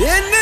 In